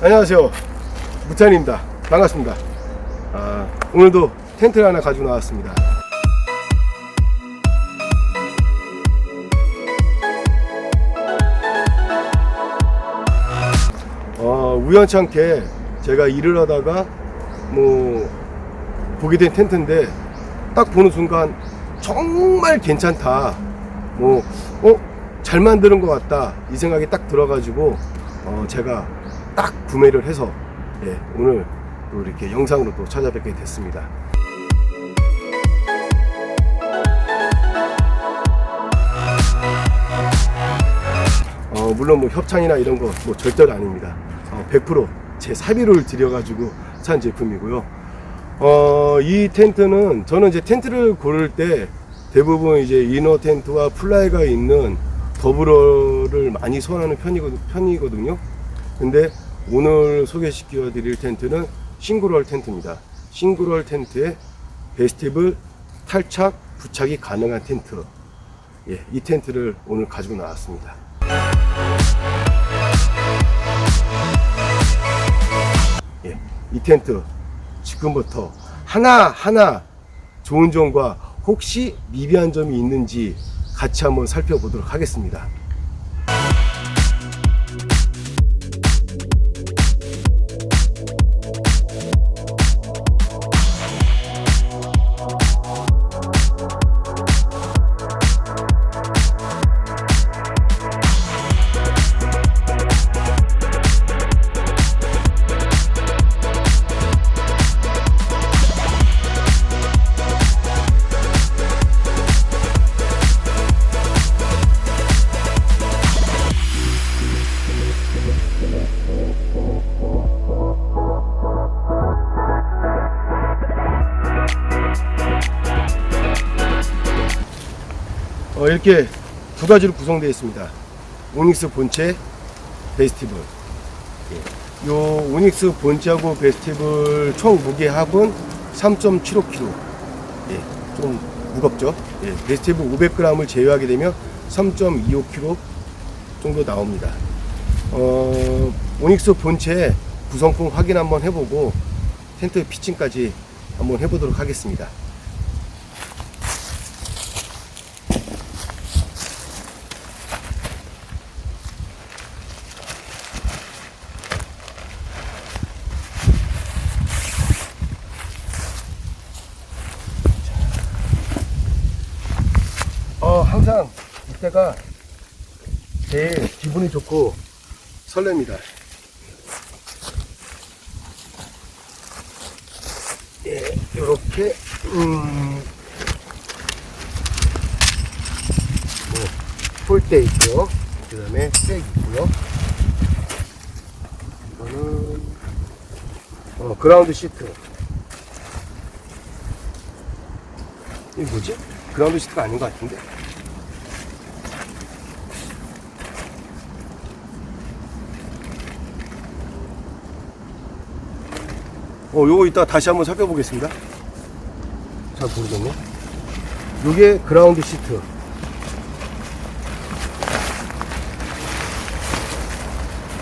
안녕하세요. 무찬입니다. 반갑습니다. 아, 오늘도 텐트를 하나 가지고 나왔습니다. 어, 우연찮게 제가 일을 하다가 뭐 보게 된 텐트인데 딱 보는 순간 정말 괜찮다. 뭐, 어? 잘 만드는 것 같다. 이 생각이 딱 들어가지고, 어, 제가 딱 구매를 해서, 예, 오늘 또 이렇게 영상으로 또 찾아뵙게 됐습니다. 어, 물론 뭐 협찬이나 이런 거 뭐 절대로 아닙니다. 어, 100%제 사비를 들여가지고 산 제품이고요. 어, 이 텐트는 저는 이제 텐트를 고를 때 대부분 이제 이너 텐트와 플라이가 있는 더블어를 많이 선호하는 편이거든, 편이거든요. 근데 오늘 소개시켜 드릴 텐트는 싱글월 텐트입니다. 싱글월 텐트에 베스티블 탈착 부착이 가능한 텐트. 예, 이 텐트를 오늘 가지고 나왔습니다. 예, 이 텐트 지금부터 하나하나 좋은 점과 혹시 미비한 점이 있는지 같이 한번 살펴보도록 하겠습니다. 어, 이렇게 두 가지로 구성되어 있습니다. 오닉스 본체, 베스티블. 예. 요 오닉스 본체하고 베스티블 총 무게 합은 3.75kg. 예, 좀 무겁죠. 예, 베스티블 500g을 제외하게 되면 3.25kg 정도 나옵니다. 어, 오닉스 본체 구성품 확인 한번 해보고 텐트 피칭까지 한번 해보도록 하겠습니다. 어, 항상 이 때가 제일 기분이 좋고 설렙니다. 예, 요렇게, 음, 뭐, 폴대 있고요. 그 다음에 백 있고요. 이거는, 어, 그라운드 시트. 이게 뭐지? 그라운드 시트가 아닌 것 같은데? 어, 요거 이따 다시 한번 살펴보겠습니다. 잘 모르겠네. 요게 그라운드 시트.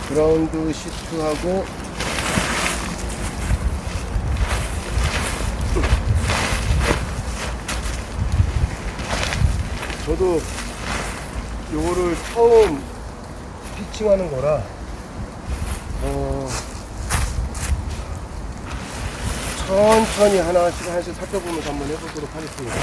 그라운드 시트하고 저도 요거를 처음 피칭하는 거라 어, 천천히 하나씩 하나씩 살펴보면서 한번 해보도록 하겠습니다.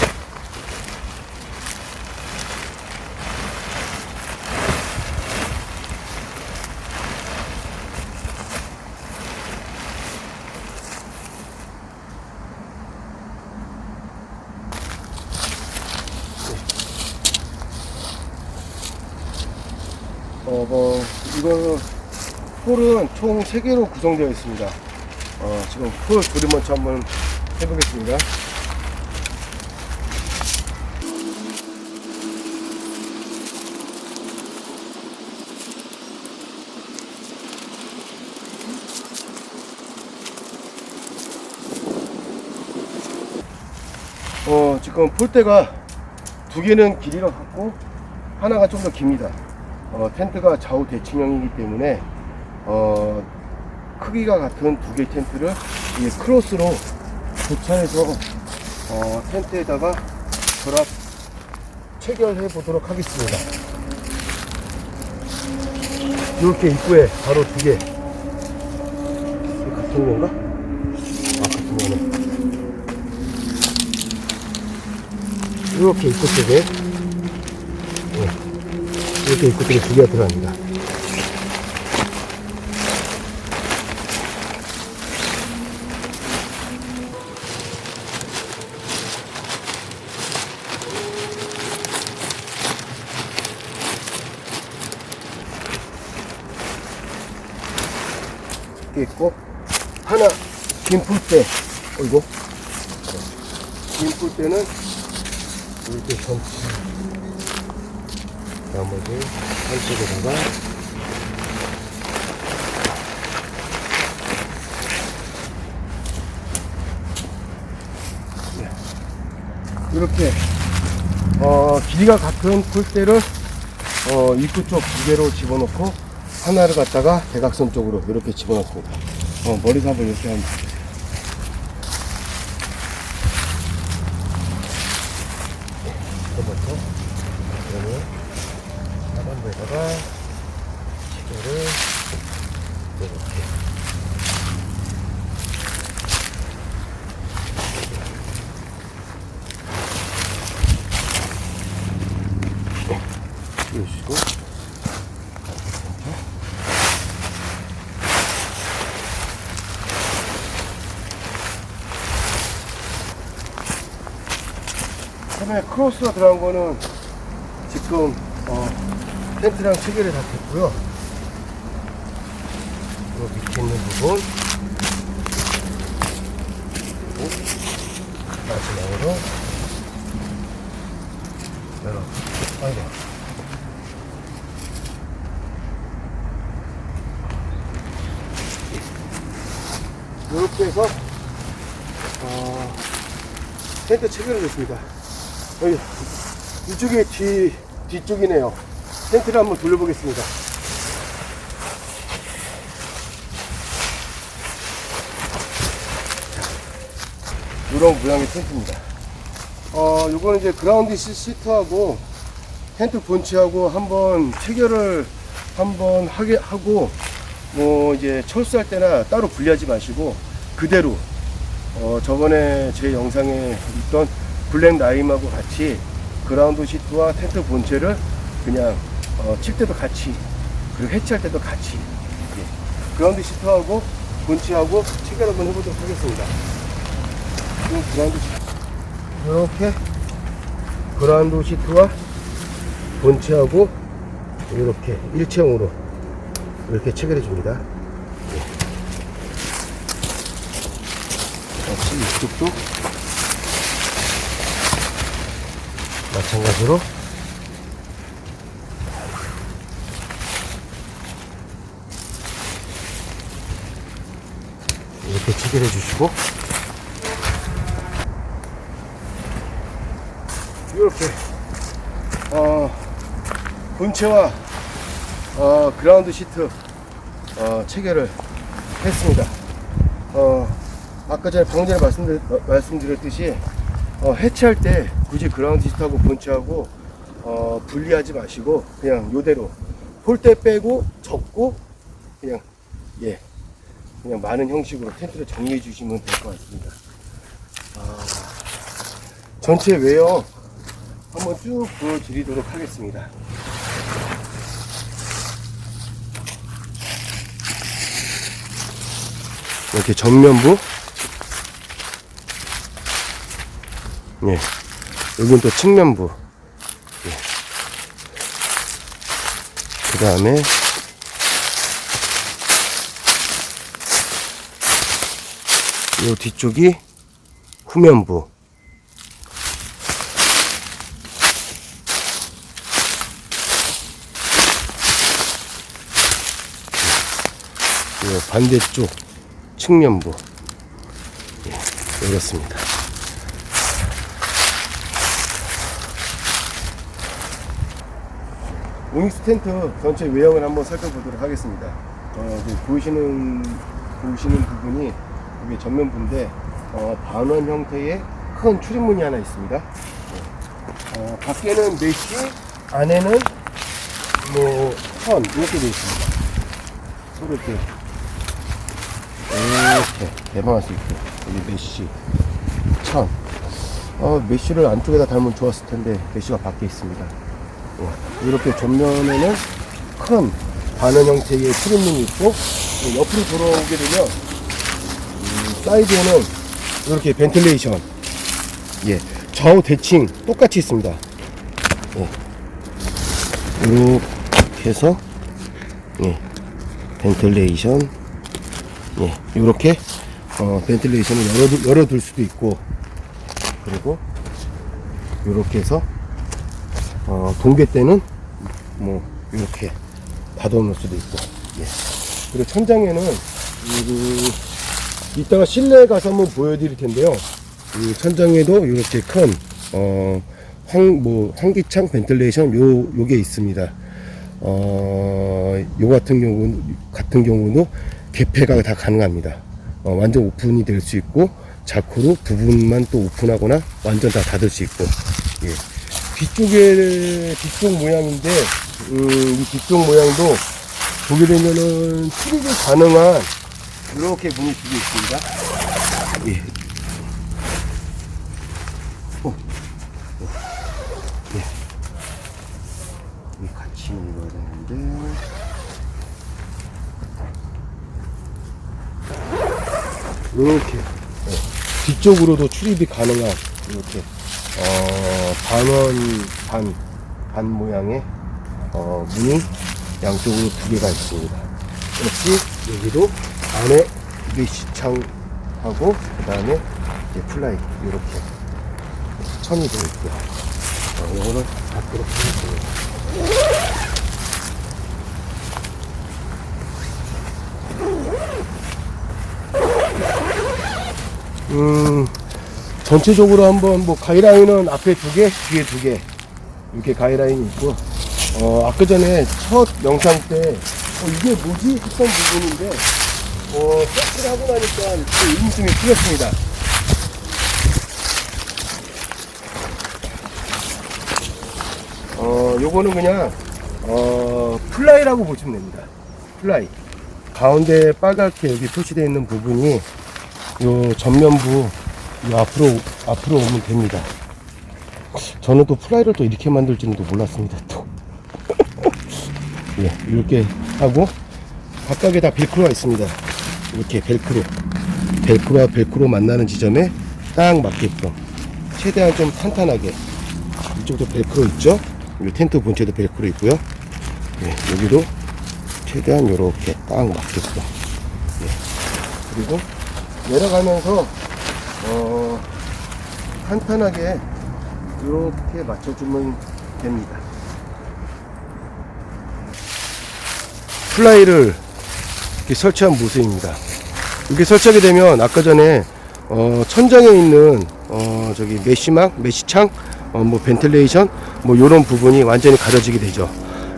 어, 뭐, 이거, 폴은 총 3개로 구성되어 있습니다. 어, 지금 폴 조립 먼저 한번 해보겠습니다. 어, 지금 폴대가 두 개는 길이가 같고 하나가 좀 더 깁니다. 어, 텐트가 좌우 대칭형이기 때문에 어, 크기가 같은 두 개의 텐트를 이 크로스로 교차해서 어, 텐트에다가 결합 체결해 보도록 하겠습니다. 이렇게 입구에 바로 두 개. 같은 건가? 아, 같은 거네. 이렇게 입구 쪽에 네. 이렇게 입구 쪽에 두 개가 들어갑니다. 있고 하나 긴 풀대 어이구 긴 풀대는 이렇게 전체 나머지 한쪽에다가 네. 이렇게 어, 길이가 같은 풀대를 어, 입구 쪽 두 개로 집어넣고 하나를 갖다가 대각선 쪽으로 이렇게 집어넣습니다. 어, 머리도 한번 이렇게 한번 이거부터 그러면 하반부에다가 시계를 이렇게 띄우시고 처음에 크로스가 들어간 거는 지금 어, 텐트랑 체결이 다 됐고요. 요 밑에 있는 부분 그리고 마지막으로 여러분 아이고 이렇게 해서 어, 텐트 체결이 됐습니다. 여기 이쪽이 뒤 뒤쪽이네요. 텐트를 한번 돌려보겠습니다. 이런 모양의 텐트입니다. 어, 요거는 이제 그라운드 시- 시트하고 텐트 본체하고 한번 체결을 한번 하게 하고 뭐 이제 철수할 때나 따로 분리하지 마시고 그대로 어, 저번에 제 영상에 있던 블랙 라임하고 같이 그라운드 시트와 텐트 본체를 그냥 어, 칠 때도 같이 그리고 해치할 때도 같이 예. 그라운드 시트하고 본체하고 체결 한번 해보도록 하겠습니다. 이 그라운드 시트 이렇게 그라운드 시트와 본체하고 이렇게 일체형으로 이렇게 체결해 줍니다. 역시 이쪽도 마찬가지로 이렇게 체결해 주시고 이렇게 어, 본체와 어, 그라운드 시트 어, 체결을 했습니다. 어, 아까 전에 방금 전에 말씀드렸, 어, 말씀드렸듯이 어, 해체할 때 굳이 그라운드 시트하고 본체하고 어, 분리하지 마시고 그냥 요대로 폴대 빼고 접고 그냥 예 그냥 많은 형식으로 텐트를 정리해 주시면 될 것 같습니다. 아, 전체 외형 한번 쭉 보여드리도록 하겠습니다. 이렇게 전면부 예. 여긴 또 측면부 예. 그 다음에 요 뒤쪽이 후면부 요 반대쪽 측면부 예, 이렇습니다. 오닉스 텐트 전체 외형을 한번 살펴보도록 하겠습니다. 어, 그 보이시는 보시는 부분이 이게 전면부인데 어, 반원 형태의 큰 출입문이 하나 있습니다. 어, 밖에는 메쉬, 안에는 뭐선 이렇게 되어 있습니다. 서로 이렇게 이렇게 개방할 수 있고 여기 메쉬, 천. 어, 메쉬를 안쪽에다 달면 좋았을 텐데 메쉬가 밖에 있습니다. 어, 이렇게 전면에는 큰 반원 형태의 출입문이 있고 어, 옆으로 돌아오게 되면 음, 사이드에는 이렇게 벤틸레이션 예 좌우 대칭 똑같이 있습니다. 예. 이렇게 해서 예 벤틸레이션 예 이렇게 어, 벤틸레이션을 열어둘, 열어둘 수도 있고 그리고 이렇게 해서 어, 동계 때는 뭐 이렇게 닫아놓을 수도 있고 예. 그리고 천장에는 그, 이따가 실내에 가서 한번 보여드릴 텐데요 이 천장에도 이렇게 큰 어, 환, 뭐, 환기창 벤틀레이션 요, 요게 있습니다. 어, 요 같은 경우, 같은 경우도 개폐가 다 가능합니다. 어, 완전 오픈이 될 수 있고, 자크로 부분만 또 오픈하거나 완전 다 닫을 수 있고, 예. 뒤쪽에, 뒤쪽 모양인데, 음, 이 뒤쪽 모양도 보게 되면은 출입이 가능한 이렇게 문이 두 개 있습니다. 예. 어. 되는데 이렇게 어, 뒤쪽으로도 출입이 가능한 이렇게 어, 반원 반, 반 모양의 어, 문이 양쪽으로 두 개가 있습니다. 역시 여기도 안에 메시창하고 그 다음에 플라이 이렇게 천이 되어 있고 어, 이거는 밖으로 보내주세요. 음, 전체적으로 한번 뭐 가이라인은 앞에 두 개, 뒤에 두 개, 이렇게 가이라인이 있고, 어, 아까 전에 첫 영상 때, 어, 이게 뭐지? 했던 부분인데, 어, 세트를 하고 나니까 그 의문점이 풀렸습니다. 어, 요거는 그냥, 어, 플라이라고 보시면 됩니다. 플라이. 가운데 빨갛게 여기 표시되어 있는 부분이 요 전면부 요 앞으로 앞으로 오면 됩니다. 저는 또 플라이를 또 이렇게 만들지는 또 몰랐습니다. 또 예, 이렇게 하고 각각에 다 벨크로가 있습니다. 이렇게 벨크로 벨크로와 벨크로 만나는 지점에 딱 맞게끔 최대한 좀 탄탄하게 이쪽도 벨크로 있죠? 이 텐트 본체도 벨크로 있고요. 예, 여기도 최대한 이렇게 딱 맞게끔 예, 그리고 내려가면서 어, 탄탄하게 이렇게 맞춰주면 됩니다. 플라이를 이렇게 설치한 모습입니다. 이렇게 설치하게 되면 아까 전에 어, 천장에 있는 어, 저기 메시막, 메시창, 어, 뭐 벤틸레이션 뭐 이런 부분이 완전히 가려지게 되죠.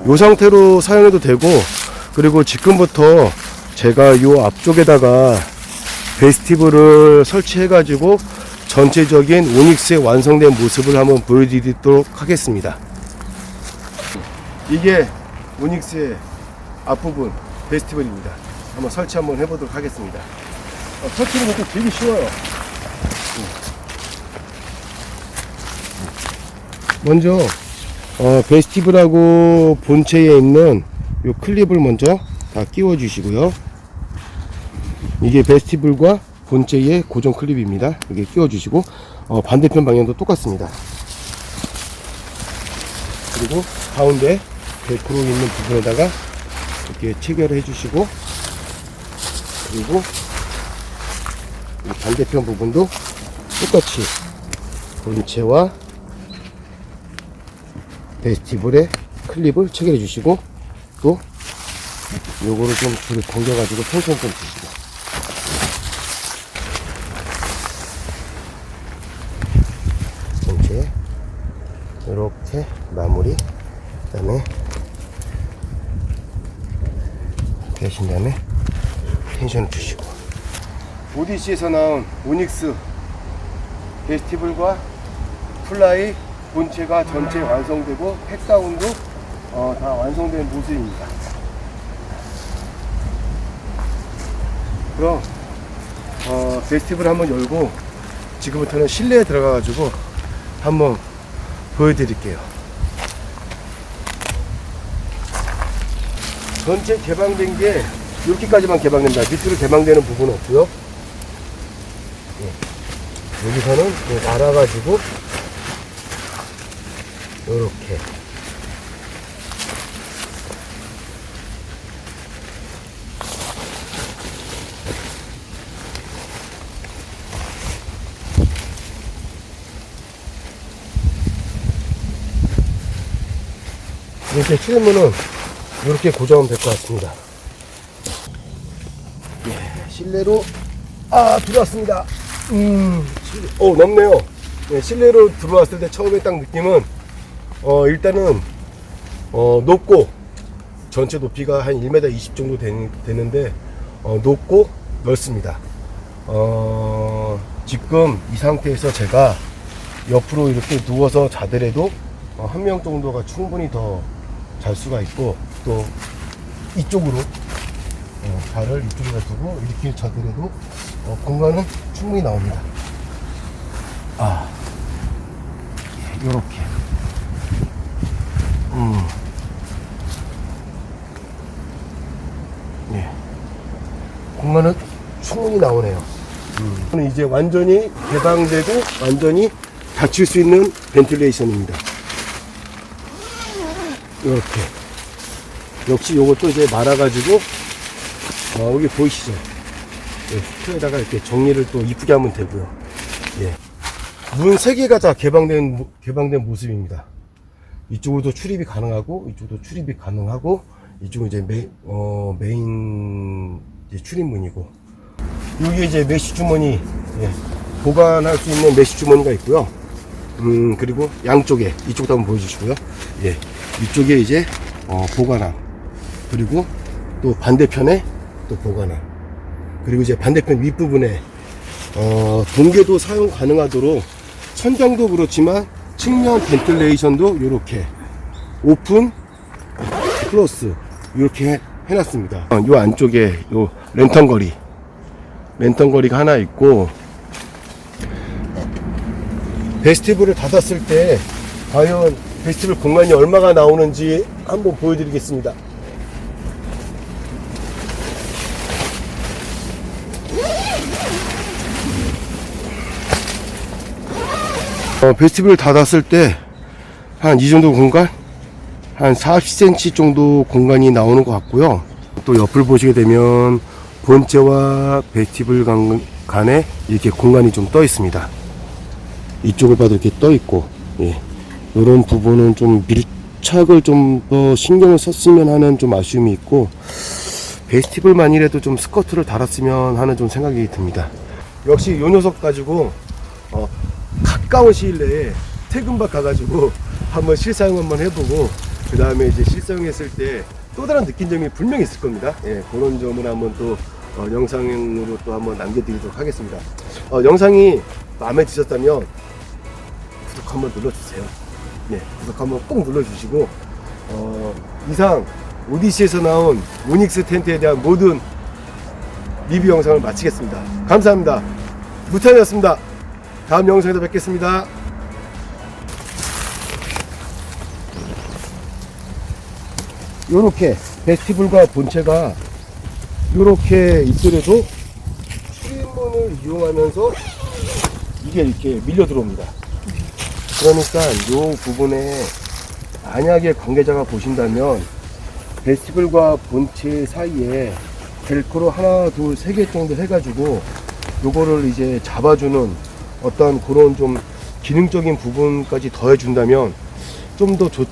이 상태로 사용해도 되고 그리고 지금부터 제가 이 앞쪽에다가 베스티브를 설치해 가지고 전체적인 오닉스의 완성된 모습을 한번 보여드리도록 하겠습니다. 이게 오닉스의 앞부분 베스티블입니다. 한번 설치 한번 해보도록 하겠습니다. 어, 설치는 것도 되게 쉬워요. 먼저 어, 베스티블하고 본체에 있는 이 클립을 먼저 다 끼워 주시고요 이게 베스티블과 본체의 고정 클립입니다. 여기 끼워주시고 어, 반대편 방향도 똑같습니다. 그리고 가운데 벨크로 있는 부분에다가 이렇게 체결해 주시고 그리고 이 반대편 부분도 똑같이 본체와 베스티블에 클립을 체결해 주시고 또 요거를 좀 줄을 당겨 가지고 텐션 좀 주시고 전체 이렇게 마무리 그다음에 텐션을 주시고 오디시에서 나온 오닉스 베스티블과 플라이 본체가 전체 완성되고 팩다운도 어, 다 완성된 모습입니다. 그럼 어, 베스티블 한번 열고 지금부터는 실내에 들어가가지고 한번 보여드릴게요. 전체 개방된 게 이렇게까지만 개방된다. 밑으로 개방되는 부분은 없고요. 예. 여기서는 뭐 말아가지고 이렇게 이렇게 출입문은 이렇게 고정하면 될 것 같습니다. 예, 실내로 아 들어왔습니다. 음, 실- 어 넓네요. 예, 실내로 들어왔을 때 처음에 딱 느낌은 어 일단은 어 높고 전체 높이가 한 1m 20 정도 되는, 되는데 어, 높고 넓습니다. 어 지금 이 상태에서 제가 옆으로 이렇게 누워서 자더라도 어, 한명 정도가 충분히 더 잘 수가 있고 또 이쪽으로 어, 발을 이쪽에다 두고 이렇게 자더라도 어, 공간은 충분히 나옵니다. 아, 예, 요렇게. 음. 예. 공간은 충분히 나오네요. 음. 이제 완전히 개방되고 완전히 닫힐 수 있는 벤틸레이션입니다. 이렇게. 역시 요것도 이제 말아가지고 어, 여기 보이시죠? 예, 스크에다가 이렇게 정리를 또 이쁘게 하면 되고요. 예. 문세 개가 다 개방된 모- 개방된 모습입니다. 이쪽으로도 출입이 가능하고 이쪽도 출입이 가능하고 이쪽은 이제 메, 어, 메인 이제 출입문이고 여기 이제 메시 주머니 예, 보관할 수 있는 메시 주머니가 있고요. 음 그리고 양쪽에 이쪽도 한번 보여주시고요. 예, 이쪽에 이제 어, 보관함 그리고 또 반대편에 또 보관함 그리고 이제 반대편 윗부분에 어, 동계도 사용 가능하도록 천장도 그렇지만 측면 벤틀레이션도 이렇게 오픈 플러스 이렇게 해놨습니다. 어, 요 안쪽에 요 랜턴 거리 랜턴 거리가 하나 있고 베스티블을 닫았을 때 과연 베스티블 공간이 얼마가 나오는지 한번 보여드리겠습니다. 어, 베스티블 닫았을 때 한 이 정도 공간? 한 40cm 정도 공간이 나오는 것 같고요. 또 옆을 보시게 되면 본체와 베스티블 간- 간에 이렇게 공간이 좀 떠 있습니다. 이쪽을 봐도 이렇게 떠 있고 예. 이런 부분은 좀 밀착을 좀 더 신경을 썼으면 하는 좀 아쉬움이 있고 베스티블만이라도 좀 스커트를 달았으면 하는 좀 생각이 듭니다. 역시 요 녀석 가지고 어, 가까운 시일 내에 퇴근박 가가지고 한번 실사용 한번 해보고 그 다음에 이제 실사용했을 때 또 다른 느낀 점이 분명히 있을 겁니다. 예, 그런 점을 한번 또 어, 영상으로 또 한번 남겨드리도록 하겠습니다. 어, 영상이 마음에 드셨다면 구독 한번 눌러주세요. 예, 구독 한번 꼭 눌러주시고 어, 이상 오디시에서 나온 오닉스 텐트에 대한 모든 리뷰 영상을 마치겠습니다. 감사합니다. 무탄이었습니다. 다음 영상에서 뵙겠습니다. 요렇게 베스티블과 본체가 요렇게 있더라도 출입문을 이용하면서 이게 이렇게 밀려 들어옵니다. 그러니까 요 부분에 만약에 관계자가 보신다면 베스티블과 본체 사이에 벨크로 하나, 둘, 세 개 정도 해가지고 요거를 이제 잡아주는 어떤 그런 좀 기능적인 부분까지 더해준다면 좀 더 좋,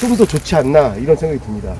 좀 더 좋지 않나 이런 생각이 듭니다.